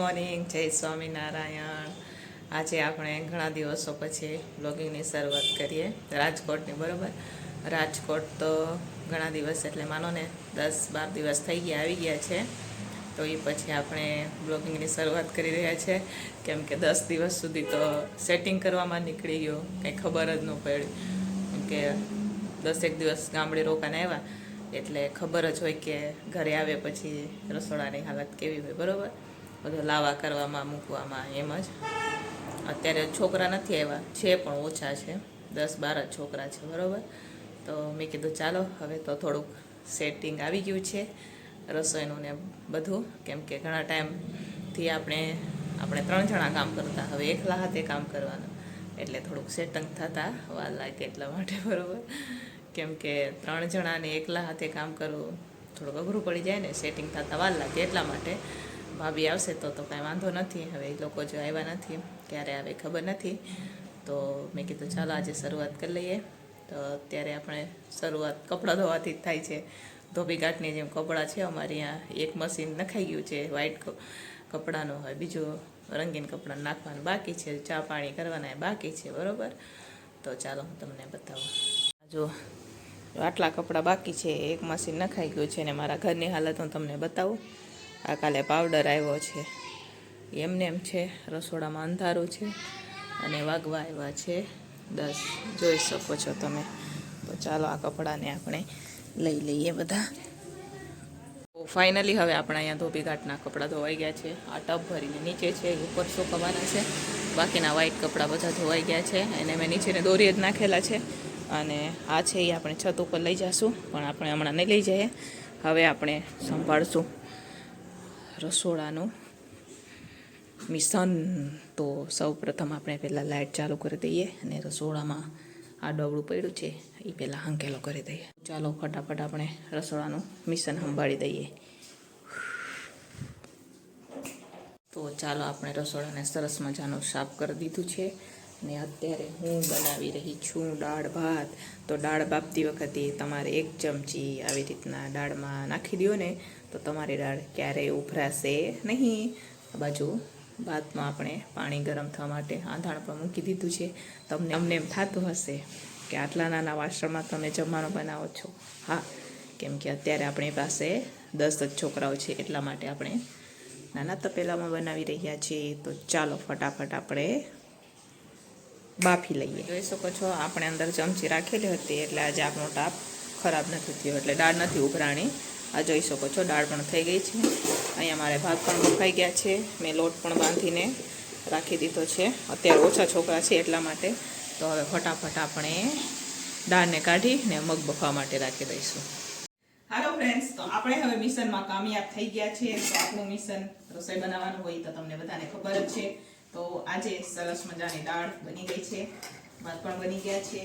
Morning, જય સ્વામિનારાયણ. આજે આપણે ઘણા દિવસો પછી બ્લોગિંગની શરૂઆત કરીએ. રાજકોટની, બરોબર? રાજકોટ તો ઘણા દિવસ, એટલે માનો ને દસ બાર દિવસ થઈ ગયા, આવી ગયા છે. તો એ પછી આપણે બ્લોગિંગની શરૂઆત કરી રહ્યા છે. કેમ કે દસ દિવસ સુધી તો સેટિંગ કરવામાં નીકળી ગયો. કંઈ ખબર જ ન પડી. કે દસેક દિવસ ગામડે રોકાને આવ્યા, એટલે ખબર જ હોય કે ઘરે આવે પછી રસોડાની હાલત કેવી હોય, બરોબર? બધું લાવા કરવામાં, મૂકવામાં એમ જ. અત્યારે છોકરા નથી આવ્યા, છે પણ ઓછા છે. દસ બાર જ છોકરા છે, બરાબર? તો મેં કીધું ચાલો, હવે તો થોડુંક સેટિંગ આવી ગયું છે, રસોઈનું ને બધું. કેમ કે ઘણા ટાઈમથી આપણે આપણે ત્રણ જણા કામ કરતા, હવે એકલા હાથે કામ કરવાનું. એટલે થોડુંક સેટિંગ થતા, વાર લાગે એટલા માટે, બરાબર? કેમ કે ત્રણ જણાને એકલા હાથે કામ કરવું થોડુંક અઘરું પડી જાય ને સેટિંગ થતા વાર લાગે એટલા માટે. ભાભી આવશે તો તો કાંઈ વાંધો નથી. હવે એ લોકો જો આવ્યા નથી, ક્યારે આવે ખબર નથી. તો મેં કીધું ચાલો આજે શરૂઆત કરી લઈએ. તો અત્યારે આપણે શરૂઆત કપડાં ધોવાથી જ થાય છે. ધોબી ઘાટની જેમ કપડાં છે, અમારે અહીંયા એક મશીન નખાઈ ગયું છે વ્હાઈટ કપડાનું. હોય બીજું રંગીન કપડાં નાખવાનું બાકી છે, ચા પાણી કરવાના બાકી છે, બરાબર? તો ચાલો હું તમને બતાવું. જો આટલા કપડાં બાકી છે, એક મશીન નખાઈ ગયું છે ને મારા ઘરની હાલત હું તમને બતાવું. આ કાલે પાવડર આવ્યો છે. એમને એમ છે, રસોડામાં અંધારું છે અને વાગવા આવ્યા છે દસ. જોઈ શકો છો તમે. તો ચાલો આ કપડાને આપણે લઈ લઈએ બધા. ફાઇનલી હવે આપણા અહીંયા ધોબી ઘાટના કપડાં ધોવાઈ ગયા છે. આ ટબ ભરીને નીચે છે ઉપર સુકવવાના છે. બાકીના વ્હાઈટ કપડાં બધા ધોવાઈ ગયા છે એને મેં નીચેને દોરી જ નાખેલા છે. અને આ છે એ આપણે છત ઉપર લઈ જઈશું પણ આપણે હમણાં નહીં લઈ જઈએ. હવે આપણે સંભાળશું. રસોડાનું મિશન તો સૌ પ્રથમ આપણે પહેલાં લાઇટ ચાલુ કરી દઈએ અને રસોડામાં આ ડબડું પડ્યું છે એ પહેલાં હંકેલો કરી દઈએ. ચાલો ફટાફટ આપણે રસોડાનું મિશન સંભાળી દઈએ. તો ચાલો આપણે રસોડાને સરસ મજાનું સાફ કરી દીધું છે ને અત્યારે હું બનાવી રહી છું દાળ ભાત. તો દાળ બાફતી વખતે તમારે એક ચમચી આવી રીતના દાળમાં નાખી દો ને તો તમારી દાળ ક્યારેય ઉભરાશે નહીં. આ બાજુ ભાતમાં આપણે પાણી ગરમ થવા માટે આંધાણ પણ મૂકી દીધું છે. તમને અમને એમ થતું હશે કે આટલા નાના વાસણમાં તમે જમવાનું બનાવો છો. હા, કેમ કે અત્યારે આપણી પાસે દસ જ છોકરાઓ છે, એટલા માટે આપણે નાના તપેલામાં બનાવી રહ્યા છીએ. તો ચાલો ફટાફટ આપણે બાફી લઈએ. જોઈ શકો છો, આપણે અંદર ચમચી રાખેલી હતી, એટલે આજે આપણો ટાપ ખરાબ નથી થયો, એટલે દાળ નથી ઉભરાણી. આ જોઈ શકો છો, દાળ પણ થઈ ગઈ છે. અહીંયા મારે ભાત પણ બફાઈ ગયા છે. મેં લોટ પણ બાંધીને રાખી દીધો છે. અત્યારે ઓછા છોકરા છે એટલા માટે. તો હવે ફટાફટ આપણે દાળને કાઢી ને મગ બફવા માટે રાખી દઈશું. હાલો ફ્રેન્ડ્સ તો આપણે હવે મિશનમાં કામયાબ થઈ ગયા છીએ. તો આપણું મિશન રસોઈ બનાવવાનું હોય તો તમને બધાને ખબર જ છે. તો આજે સરસ મજાની દાળ બની ગઈ છે. ભાત પણ બની ગયા છે.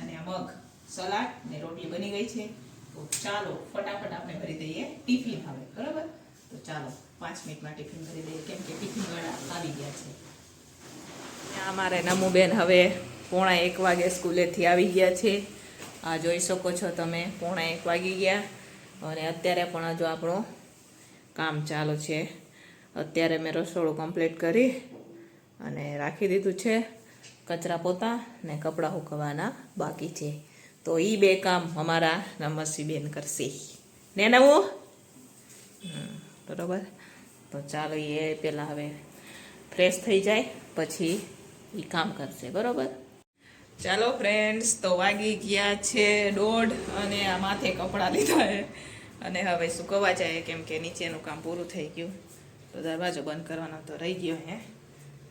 અને આ મગ, સલાડ ને રોટલી બની ગઈ છે. તો ચાલો, ફટાફટ આપણે ભરી દઈએ. ટિફિન હવે, બરાબર? તો ચાલો, પાંચ મિનિટમાં ટિફિન ભરી દઈએ. કેમ કે ટિફિન વાળા આવી ગયા છે. અમારે નમુબેન હવે પોણા એક વાગે સ્કૂલેથી આવી ગયા છે. આ જોઈ શકો છો તમે, પોણા એક વાગી ગયા. અને અત્યારે પણ હજુ આપણું કામ ચાલુ છે. અત્યારે મેં રસોડું કમ્પ્લીટ કરી અને રાખી દીધું છે. કચરા પોતા ને કપડાં સુકવવાના બાકી છે. તો એ બે કામ અમારા નમસીબેન કરશે. ને નવું? બરોબર. તો ચાલો એ પહેલાં હવે ફ્રેશ થઈ જાય, પછી એ કામ કરશે, બરોબર? ચાલો ફ્રેન્ડ્સ તો વાગી ગયા છે દોઢ અને આ માથે કપડાં લીધા છે. અને હવે સુકવવા જાય, કેમ કે નીચેનું કામ પૂરું થઈ ગયું. તો દરવાજો બંધ કરવાનો તો રહી ગયો હે.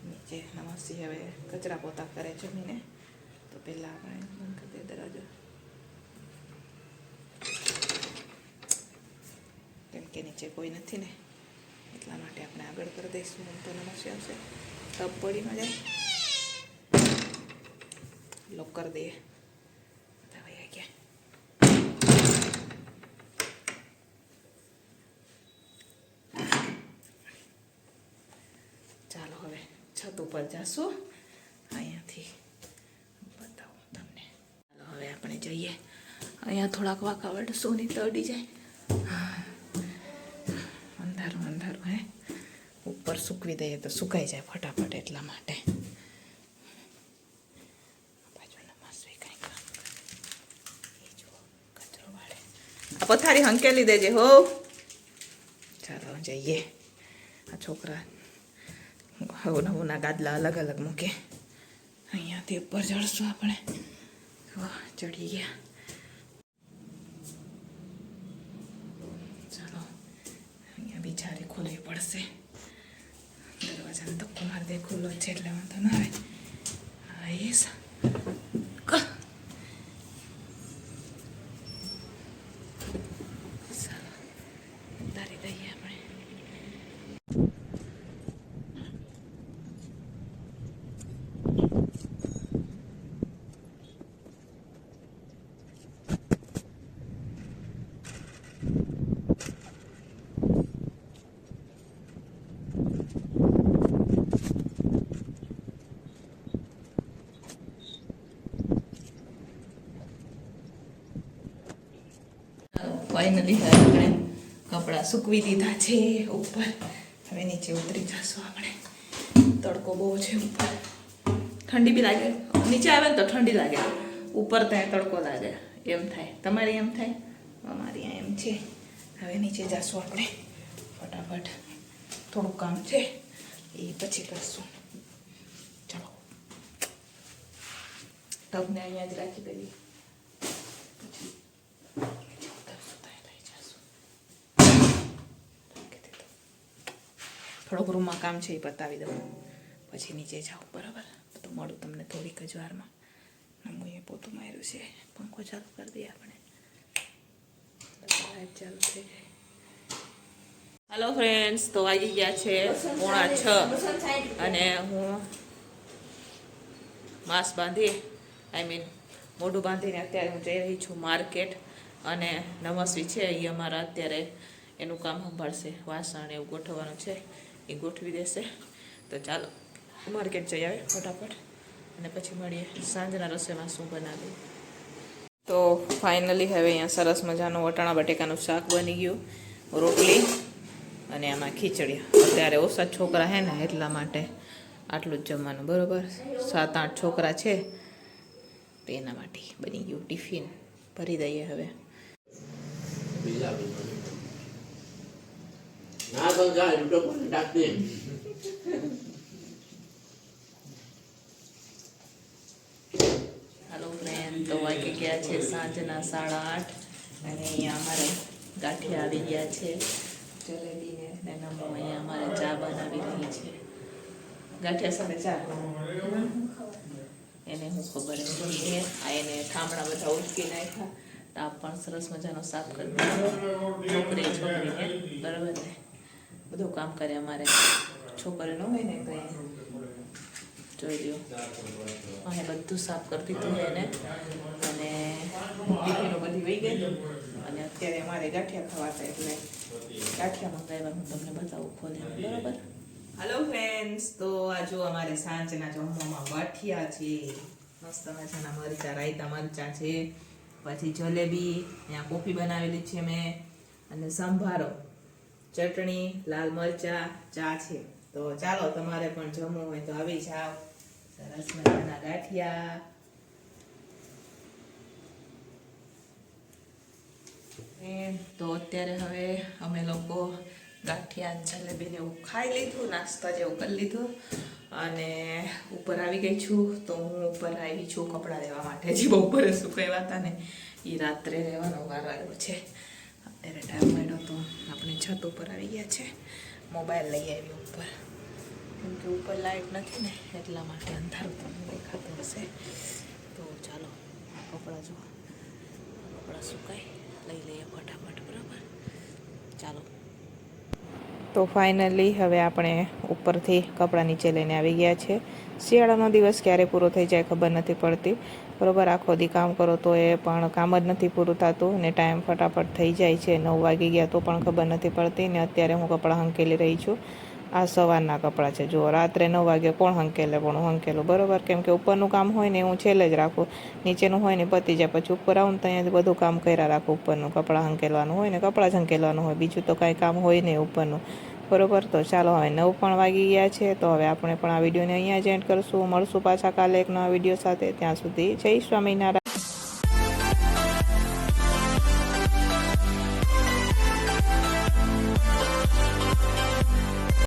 નીચે નમસ્તી, હવે કચરા પોતા કરે જમીને. તો પહેલાં આપણે બંધ કરી દે દરવાજો. કેમ કે નીચે કોઈ નથી ને. એટલા માટે આપણે આગળ કરી દઈશું તો નમસ્તે આવશે તપ પડીમાં જાય. લોક કરી દઈએ. ચાલો હવે છત ઉપર જાશું. અહીંયાથી બતાવું તમને. ચાલો હવે આપણે જઈએ. અહીંયા થોડાક વાકાવડ સોની તડી જાય અંધારું અંધારું હે ઉપર સૂકવી દઈએ તો સુકાઈ જાય ફટાફટ એટલા માટે. આ પથારી હંકેલી દેજે હો. ચાલો જઈએ. આ છોકરા હવના નવુંના ગાદલા અલગ અલગ મૂકે. અહીંયાથી ઉપર ચડશું આપણે. ચડી ગયા. ચાલો, અહીંયા બિચારી ખોલવી પડશે. દરવાજાને ધક્કો મારી દે ખુલ્લો જ છે એટલે વાંધો ના આવે હા એ સા ક- ચાલો ઉતારી દઈએ આપણે ફાઇનલી આપણે કપડાં સૂકવી દીધા છે ઉપર. હવે નીચે ઉતરી જશું આપણે. તડકો બહુ છે ઉપર. ઠંડી બી લાગે. નીચે આવે ને તો ઠંડી લાગે. ઉપર ત્યાં તડકો લાગે. એમ થાય. તમારે એમ થાય? અમારી એમ છે. હવે નીચે જશું આપણે. ફટાફટ. થોડુંક કામ છે. એ પછી કરશું. ચલો. તમને અહીંયા જ રાખી દઈએ પછી નીચે ઉતરશું ત્યાં લઈ જશું રાખી દીધું. થોડોક કામ છે એ બતાવી દઉં. પછી નીચે જાઉં બરાબર? તો મળું તમને થોડીક જ વારમાં. હું એ પોતું માર્યું છે. પંખો ચાલુ કરી દઈએ આપણે. ચાલુ થઈ જાય. હાલો ફ્રેન્ડ્સ તો આવી ગયા છે પોણા છ. અને હું માસ્ક બાંધી આઈ મીન મોઢું બાંધીને અત્યારે હું જઈ રહી છું માર્કેટ. અને નમસ્વી છે. એ અમારા અત્યારે એનું કામ સંભાળશે. વાસણ એવું ગોઠવવાનું છે. એ ગોઠવી દેશે. તો ચાલો માર્કેટ જઈ આવે ફટાફટ. અને પછી મળીએ સાંજના રસોઈમાં શું બનાવ્યું તો ફાઇનલી હવે અહીંયા સરસ મજાનું વટાણા બટેકાનું શાક બની ગયું, રોટલી અને આમાં ખીચડી. અત્યારે ઓછા છોકરા હે ને એટલા માટે આટલું જ જમવાનું, બરોબર? સાત આઠ છોકરા છે, તો એના માટે બની ગયું ટિફિન. ભરી દઈએ હવે. જાય તો પણ ડાકતી હાલો ફ્રેન્ડ તો વાગી ગયા છે સાંજના સાડા આઠ. અને અહીંયા અમારે ગાંઠિયા આવી ગયા છે. જલેબીને ને નમો અહીંયા અમારે ચા બનાવી રહી છે. ગાંઠિયા સાથે ચા એને હું ખબર છે. આ એને થાંભણા બધા ઉચકી નાખ્યા. તાપ પણ સરસ મજાનો સાફ કરી છોકરી છોકરીને. બરાબર ને? બધું કામ કરે અમારે. છોકરી ન હોય ને કંઈ. જોઈ લ્યો. અને બધું સાફ કરી દીધું એને. અને ટિફિનો બધી વહી ગઈ. અને અત્યારે અમારે ગાંઠિયા ખવાતા એટલે ગાંઠિયા મંગાવ્યા હું તમને બતાવું ખોલીને બરાબર? હાલો ફ્રેન્ડ્સ તો આ જો અમારે સાંજના જમવામાં ગાંઠિયા છે. મસ્ત મજાના મરચા, રાયતા મરચા છે. પછી જલેબી અહીંયા કોફી બનાવેલી છે મેં. અને સંભારો. ચટણી, લાલ મરચા, ચા છે. તો ચાલો, તમારે પણ જમવું હોય તો આવી જાઓ. સરસ મજાના ગાંઠિયા. તો અત્યારે હવે અમે લોકો ગાંઠિયા જલેબીને એવું ખાઈ લીધું, નાસ્તા જેવું કરી લીધું. અને ઉપર આવી ગઈ છું, તો હું ઉપર આવી છું કપડાં લેવા માટે. જે બપોરે સુકાવ્યા હતા ને એ રાત્રે રહેવાનો વાર આવ્યો છે. અત્યારે ટાઈમ મળ્યો તો આપણે છત ઉપર આવી ગયા છે. મોબાઈલ લઈ આવ્યો ઉપર. કેમ કે ઉપર લાઇટ નથી ને, એટલા માટે અંધારું તમને દેખાતું હશે. તો ચાલો, કપડાં જુઓ. કપડાં સુકાય લઈ લઈએ ફટાફટ, બરાબર? ચાલો. તો ફાઇનલી હવે આપણે ઉપરથી કપડાં નીચે લઈને આવી ગયા છે. શિયાળાનો દિવસ ક્યારે પૂરો થઈ જાય ખબર નથી પડતી. બરોબર, આખો દી કામ કરો તો એ પણ કામ જ નથી પૂરું થતું ને ટાઈમ ફટાફટ થઈ જાય છે. નવ વાગી ગયા તો પણ ખબર નથી પડતી ને અત્યારે હું કપડાં હંકેલી રહી છું. આ સવારના કપડાં છે. જો રાત્રે નવ વાગે કોણ હંકેલે પણ હું હંકેલું. બરોબર? કેમ કે ઉપરનું કામ હોય ને હું છેલ્લે જ રાખું નીચેનું હોય ને પતી જાય. પછી ઉપર આવું ને તો અહીંયા બધું કામ કર્યા રાખું ઉપરનું. કપડાં હંકેલવાનું હોય ને કપડાં જ હંકેલવાનું હોય. બીજું તો કાંઈ કામ હોય નહીં ઉપરનું. બરોબર? તો ચાલો હવે નવ પણ વાગી ગયા છે. તો હવે આપણે પણ આ વિડીયોને અહીંયા જ એન્ડ કરશું. મળશું પાછા કાલે એક નવા વીડિયો સાથે. ત્યાં સુધી જય સ્વામિનારાયણ.